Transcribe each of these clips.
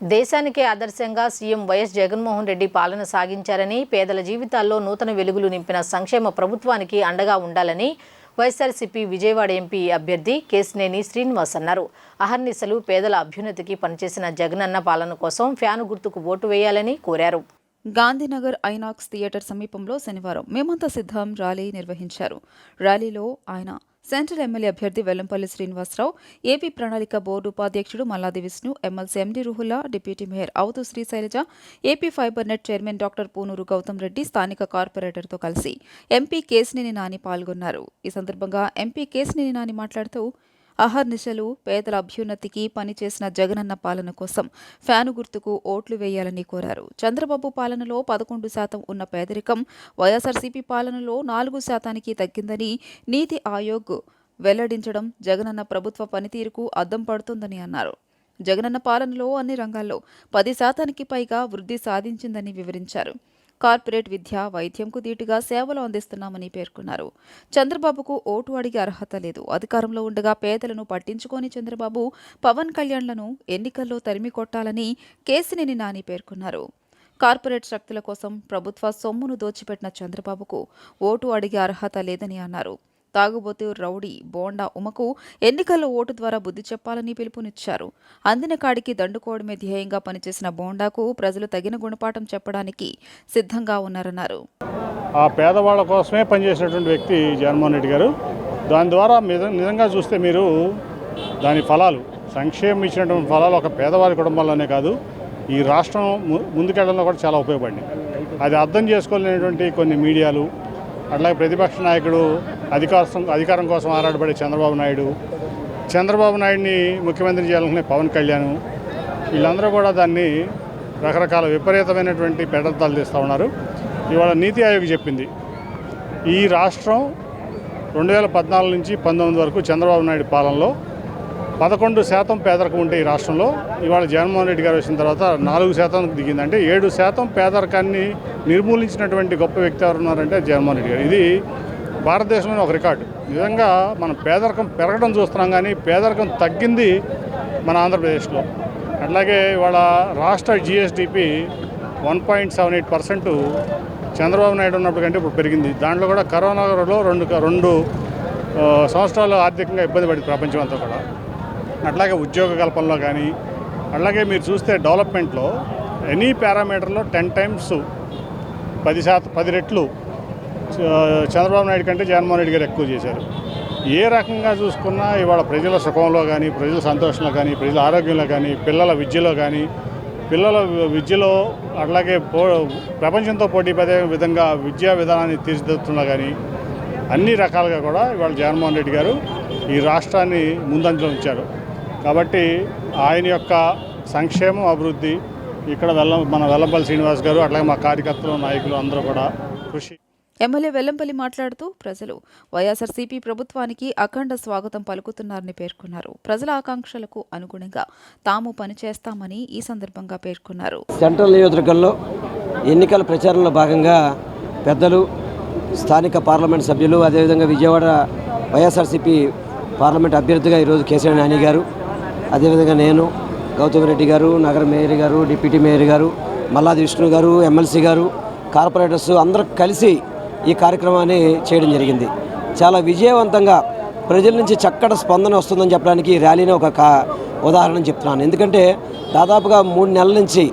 దేశానికే ఆదర్శంగా CM YS Jaganmohan Reddy పాలన సాగించారని పేదల జీవితాల్లో నూతన వెలుగులు నింపిన సంక్షేమ ప్రభుత్వానికి అండగా ఉండాలని వైఎస్ఆర్సీపీ విజయవాడ ఎంపీ అభ్యర్థి కేసినేని శ్రీనివాస్ అన్నారు. అహర్నిశలు పేదల అభ్యున్నతికి పనిచేసిన జగనన్న పాలన కోసం ఫ్యాను గుర్తుకు ఓటు వేయాలని కోరారు. గాంధీనగర్ ఐనాక్స్ థియేటర్ సమీపంలో శనివారం మేమంతా సిద్ధం ర్యాలీ నిర్వహించారు. ర్యాలీలో ఆయన సెంట్రల్ ఎమ్మెల్యే అభ్యర్థి వెల్లంపల్లి శ్రీనివాసరావు ఏపీ ప్రణాళిక బోర్డు ఉపాధ్యక్షుడు Malladi Vishnu MLC MD Ruhulla deputy mayor Avutu Srisailaja AP fiber net chairman doctor Punuru Gautam Reddy స్థానిక కార్పొరేటర్తో కలిసి ఎంపీ కేసినేని నాని పాల్గొన్నారు. ఈ సందర్భంగా ఎంపీ కేసినేని నాని మాట్లాడుతూ అహర్నిశలు పేదల అభ్యున్నతికి పనిచేసిన జగనన్న పాలన కోసం ఫ్యాను గుర్తుకు ఓట్లు వేయాలని కోరారు. చంద్రబాబు పాలనలో పదకొండు శాతం ఉన్న పేదరికం వైఎస్ఆర్సీపీ పాలనలో నాలుగు శాతానికి తగ్గిందని నీతి ఆయోగ్ వెల్లడించడం జగనన్న ప్రభుత్వ పనితీరుకు అద్దం పడుతుందని అన్నారు. జగనన్న పాలనలో అన్ని రంగాల్లో పది శాతానికి పైగా వృద్ధి సాధించిందని వివరించారు. కార్పొరేట్ విద్య వైద్యంకు దీటుగా సేవలు అందిస్తున్నామని పేర్కొన్నారు. చంద్రబాబుకు ఓటు అడిగే అర్హత లేదు. అధికారంలో ఉండగా పేదలను పట్టించుకోని చంద్రబాబు పవన్ కళ్యాణ్లను ఎన్నికల్లో తరిమి కొట్టాలని కేసినేని నాని పేర్కొన్నారు. కార్పొరేట్ శక్తుల కోసం ప్రభుత్వ సొమ్మును దోచిపెట్టిన చంద్రబాబుకు ఓటు అడిగే అర్హత లేదని అన్నారు. తాగుబోతు రౌడీ బోండా ఉమకు ఎన్నికల్లో ఓటు ద్వారా బుద్ధి చెప్పాలని పిలుపునిచ్చారు. అందిన కాడికి దండుకోవడమే ధ్యేయంగా పనిచేసిన బోండాకు ప్రజలు తగిన గుణపాఠం చెప్పడానికి సిద్ధంగా ఉన్నారన్నారు. ఆ పేదవాళ్ళ కోసమే పనిచేసినటువంటి వ్యక్తి జగన్మోహన్ రెడ్డి గారు. దాని ద్వారా నిజంగా చూస్తే మీరు దాని ఫలాలు సంక్షేమం ఇచ్చినటువంటి ఫలాలు ఒక పేదవారి కుటుంబాల్లోనే కాదు ఈ రాష్ట్రం ము- ముందుకెళ్ళడంలో కూడా చాలా ఉపయోగపడింది. అది అర్థం చేసుకోలేనటువంటి కొన్ని మీడియాలు అట్లాగే ప్రతిపక్ష నాయకుడు అధికారం అధికారం కోసం ఆరాటపడే చంద్రబాబు నాయుడు. చంద్రబాబు నాయుడిని ముఖ్యమంత్రి చేయాలనుకునే పవన్ కళ్యాణ్. వీళ్ళందరూ కూడా దాన్ని రకరకాల విపరీతమైనటువంటి పెడతాలు తీస్తూ ఉన్నారు. ఇవాళ నీతి ఆయోగ్ చెప్పింది. ఈ రాష్ట్రం రెండు వేల పద్నాలుగు నుంచి పంతొమ్మిది వరకు చంద్రబాబు నాయుడు పాలనలో పదకొండు శాతం పేదరికం ఉంటే ఈ రాష్ట్రంలో. ఇవాళ జగన్మోహన్ రెడ్డి గారు వచ్చిన తర్వాత నాలుగు శాతం దిగిందంటే ఏడు శాతం పేదరికాన్ని నిర్మూలించినటువంటి గొప్ప వ్యక్తి ఎవరున్నారంటే జగన్మోహన్ రెడ్డి గారు. ఇది భారతదేశంలోని ఒక రికార్డు. నిజంగా మనం పేదరికం పెరగడం చూస్తున్నాం కానీ పేదరికం తగ్గింది మన ఆంధ్రప్రదేశ్లో. అట్లాగే ఇవాళ రాష్ట్ర GSDP one point seven eight percent Chandrababu Naidu ఉన్నప్పుడు కంటే ఇప్పుడు పెరిగింది. దాంట్లో కూడా కరోనాలో రెండు రెండు సంవత్సరాలు ఆర్థికంగా ఇబ్బంది పడింది ప్రపంచం అంతా కూడా. అట్లాగే ఉద్యోగ కల్పనలో కానీ అలాగే మీరు చూస్తే డెవలప్మెంట్లో ఎనీ పారామీటర్లో టెన్ టైమ్స్ పది శాతం పది రెట్లు చంద్రబాబు నాయుడు కంటే జగన్మోహన్ రెడ్డి గారు ఎక్కువ చేశారు. ఏ రకంగా చూసుకున్నా ఇవాళ ప్రజల సుఖంలో కానీ ప్రజల సంతోషంలో కానీ ప్రజల ఆరోగ్యంలో కానీ పిల్లల విద్యలో కానీ పిల్లల విద్యలో అట్లాగే పో ప్రపంచంతో పోటీ పడే విధంగా విద్యా విధానాన్ని తీర్చిదిద్దుతున్నా కానీ అన్ని రకాలుగా కూడా ఇవాళ జగన్మోహన్ రెడ్డి గారు ఈ రాష్ట్రాన్ని ముందంజలో ఉంచారు. కాబట్టి ఆయన యొక్క సంక్షేమం అభివృద్ధి ఇక్కడ వెళ్ళ మన వెల్లంపల్లి శ్రీనివాస్ గారు అట్లాగే మా కార్యకర్తలు నాయకులు అందరూ కూడా కృషి ఎమ్మెల్యే వెల్లంపల్లి మాట్లాడుతూ ప్రజలు వైఎస్ఆర్సీపీ ప్రభుత్వానికి అఖండ స్వాగతం పలుకుతున్నారని పేర్కొన్నారు. ప్రజల ఆకాంక్షలకు అనుగుణంగా తాము పనిచేస్తామని ఈ సందర్భంగా పేర్కొన్నారు. సెంట్రల్ నియోజకవర్గంలో ఎన్నికల ప్రచారంలో భాగంగా పెద్దలు స్థానిక పార్లమెంట్ సభ్యులు అదేవిధంగా విజయవాడ వైఎస్ఆర్సీపీ పార్లమెంట్ అభ్యర్థిగా ఈరోజు కేసీఆర్ నాని గారు అదేవిధంగా నేను గౌతమ్ రెడ్డి గారు నగర మేయర్ గారు డిప్యూటీ మేయర్ గారు మల్లాది విష్ణు గారు ఎమ్మెల్సీ గారు కార్పొరేటర్స్ అందరూ కలిసి ఈ కార్యక్రమాన్ని చేయడం జరిగింది. చాలా విజయవంతంగా ప్రజల నుంచి చక్కటి స్పందన వస్తుందని చెప్పడానికి ఈ ర్యాలీని ఒక కా- ఉదాహరణ చెప్తున్నాను. ఎందుకంటే దాదాపుగా మూడు నెలల నుంచి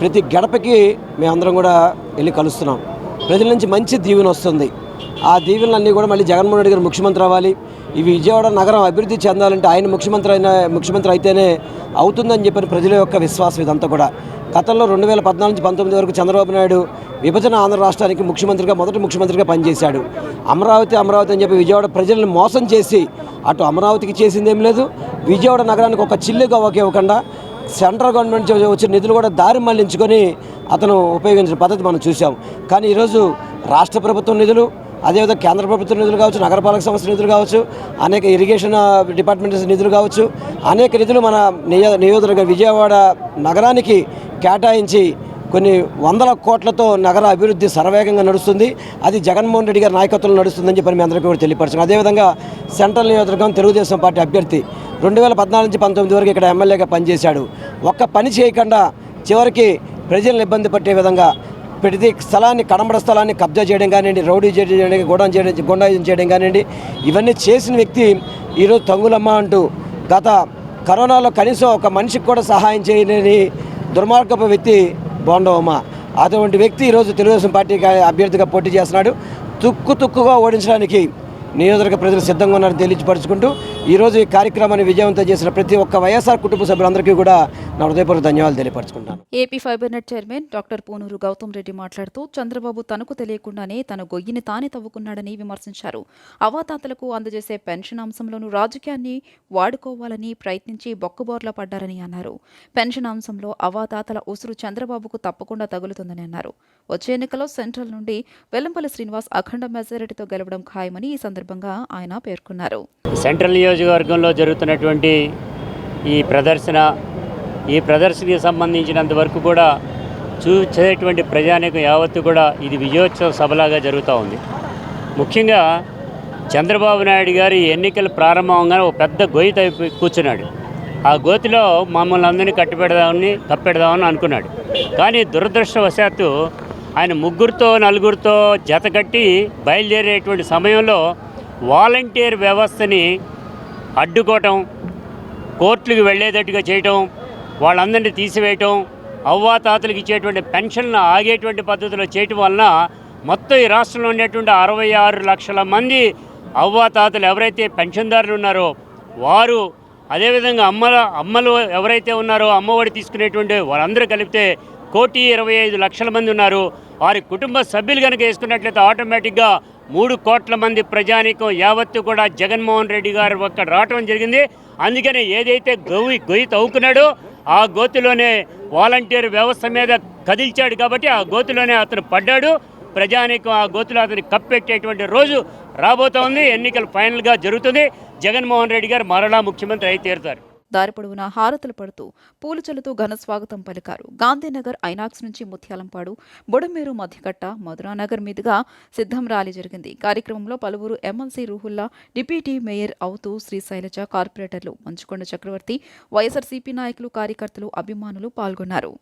ప్రతి గడపకి మేమందరం కూడా వెళ్ళి కలుస్తున్నాం. ప్రజల నుంచి మంచి దీవెన వస్తుంది. ఆ దీవెనలన్నీ కూడా మళ్ళీ జగన్మోహన్ రెడ్డి గారు ముఖ్యమంత్రి అవ్వాలి. ఈ విజయవాడ నగరం అభివృద్ధి చెందాలంటే ఆయన ముఖ్యమంత్రి అయిన ముఖ్యమంత్రి అయితేనే అవుతుందని చెప్పిన ప్రజల యొక్క విశ్వాసం ఇదంతా కూడా. గతంలో రెండు వేల పద్నాలుగు నుంచి పంతొమ్మిది వరకు చంద్రబాబు నాయుడు విభజన ఆంధ్ర రాష్ట్రానికి ముఖ్యమంత్రిగా మొదటి ముఖ్యమంత్రిగా పనిచేశాడు. అమరావతి అమరావతి అని చెప్పి విజయవాడ ప్రజలను మోసం చేసి అటు అమరావతికి చేసిందేం లేదు. విజయవాడ నగరానికి ఒక చిల్లుగా ఒక ఇవ్వకుండా సెంట్రల్ గవర్నమెంట్ వచ్చిన నిధులు కూడా దారి మళ్ళించుకొని అతను ఉపయోగించిన పద్ధతి మనం చూసాం కానీ ఈరోజు రాష్ట్ర ప్రభుత్వం నిధులు అదేవిధంగా కేంద్ర ప్రభుత్వ నిధులు కావచ్చు నగరపాలక సంస్థ నిధులు కావచ్చు అనేక ఇరిగేషన్ డిపార్ట్మెంట్ నిధులు కావచ్చు అనేక నిధులు మన నియో నియోజకవర్గ విజయవాడ నగరానికి కేటాయించి కొన్ని వందల కోట్లతో నగర అభివృద్ధి శరవేగంగా నడుస్తుంది. అది జగన్మోహన్ రెడ్డి గారి నాయకత్వంలో నడుస్తుందని చెప్పి మీ అందరికీ కూడా తెలియపరచాం అదేవిధంగా సెంట్రల్ నియోజకవర్గం తెలుగుదేశం పార్టీ అభ్యర్థి రెండు వేల పద్నాలుగు నుంచి పంతొమ్మిది వరకు ఇక్కడ ఎమ్మెల్యేగా పనిచేశాడు. ఒక్క పని చేయకుండా చివరికి ప్రజలను ఇబ్బంది పట్టే విధంగా ప్రతి స్థలాన్ని కడమడ స్థలాన్ని కబ్జా చేయడం కానివ్వండి రౌడీ చేయడం కానివ్వండి గొడవ చేయడం గుండాయుధం చేయడం కానివ్వండి ఇవన్నీ చేసిన వ్యక్తి ఈరోజు తంగులమ్మ అంటూ గత కరోనాలో కనీసం ఒక మనిషికి కూడా సహాయం చేయలేని దుర్మార్గపు వ్యక్తి బోండవమ్మ. అటువంటి వ్యక్తి ఈరోజు తెలుగుదేశం పార్టీకి అభ్యర్థిగా పోటీ చేస్తున్నాడు. తుక్కు తుక్కుగా ఓడించడానికి నియోజకవర్గ ప్రజలు సిద్ధంగా ఉన్నారని తెలియపరుచుకుంటూ ఈరోజు ఈ కార్యక్రమాన్ని విజయవంతం చేసిన ప్రతి ఒక్క వైఎస్ఆర్ కుటుంబ సభ్యులందరికీ కూడా నా హృదయపూర్వక ధన్యవాదాలు తెలియపరచుకుంటాను AP fibernet chairman doctor Punuru Gautam Reddy మాట్లాడుతూ చంద్రబాబు తనకు తెలియకుండానే తన గొయ్యిని తానే తవ్వుకున్నాడని విమర్శించారు. అవాతాతలకు అందజేసే పెన్షన్ అంశంలోనూ రాజకీయాన్ని వాడుకోవాలని ప్రయత్నించి బొక్కబోర్లా పడ్డారని అన్నారు. పెన్షన్ అంశంలో అవాతాతల ఉసురు చంద్రబాబుకు తప్పకుండా తగులుతుందని అన్నారు. వచ్చే ఎన్నికల్లో సెంట్రల్ నుండి వెల్లంపల్లి శ్రీనివాస్ అఖండ మెజారిటీతో గెలవడం ఖాయమని ఈ సందర్భంగా ఆయన పేర్కొన్నారు. సెంట్రల్ నియోజకవర్గంలో జరుగుతున్నటువంటి ఈ ప్రదర్శన ఈ ప్రదర్శనకి సంబంధించినంత వరకు కూడా చూసేటువంటి ప్రజానికం యావత్తు కూడా ఇది విజయోత్సవ సభలాగా జరుగుతూ ఉంది. ముఖ్యంగా చంద్రబాబు నాయుడు గారి ఎన్నికలు ప్రారంభంగానే ఒక పెద్ద గొయ్యి తవ్వి కూర్చున్నాడు. ఆ గోతిలో మమ్మల్ని అందరినీ కట్టిపెడదామని కప్పెడదామని అనుకున్నాడు. కానీ దురదృష్టవశాత్తు ఆయన ముగ్గురితో నలుగురితో జతకట్టి బయలుదేరేటువంటి సమయంలో వాలంటీర్ వ్యవస్థని అడ్డుకోవటం కోర్టులకు వెళ్ళేటట్టుగా చేయటం వాళ్ళందరినీ తీసివేయటం అవ్వాతాతలకు ఇచ్చేటువంటి పెన్షన్లు ఆగేటువంటి పద్ధతిలో చేయటం వలన మొత్తం ఈ రాష్ట్రంలో ఉండేటువంటి అరవై ఆరు లక్షల మంది అవ్వాతాతలు ఎవరైతే పెన్షన్దారులు ఉన్నారో వారు అదేవిధంగా అమ్మల అమ్మలు ఎవరైతే ఉన్నారో అమ్మఒడి తీసుకునేటువంటి వారందరూ కలిపితే కోటి ఇరవై ఐదు లక్షల మంది ఉన్నారు. వారి కుటుంబ సభ్యులు కనుక వేసుకున్నట్లయితే ఆటోమేటిక్గా మూడు కోట్ల మంది ప్రజానీకం యావత్తు కూడా జగన్మోహన్ రెడ్డి గారు ఒక్క రావటం జరిగింది. అందుకని ఏదైతే గొయ్యి గొయ్యి తవ్వుకున్నాడో ఆ గోతిలోనే వాలంటీర్ వ్యవస్థ మీద కదిల్చాడు కాబట్టి ఆ గోతిలోనే అతను పడ్డాడు. ప్రజానీకం ఆ గోతిలో అతని కప్పెట్టేటువంటి రోజు రాబోతోంది. ఎన్నికలు ఫైనల్గా జరుగుతుంది. జగన్మోహన్ రెడ్డి గారు మరలా ముఖ్యమంత్రి అయి తీరుతారు. దారి పొడవునా హారతులు పడుతూ పూలు చల్లుతూ ఘన స్వాగతం పలికారు. గాంధీనగర్ ఐనాక్స్ నుంచి ముత్యాలంపాడు బుడమేరు మధ్యకట్ట మధురానగర్ మీదుగా సిద్ధం ర్యాలీ జరిగింది. కార్యక్రమంలో పలువురు ఎమ్మెల్సీ రూహుల్లా డిప్యూటీ మేయర్ అవుతూ శ్రీ శైలజ కార్పొరేటర్లు మంచుకొండ చక్రవర్తి వైఎస్ఆర్సీపీ నాయకులు కార్యకర్తలు అభిమానులు పాల్గొన్నారు.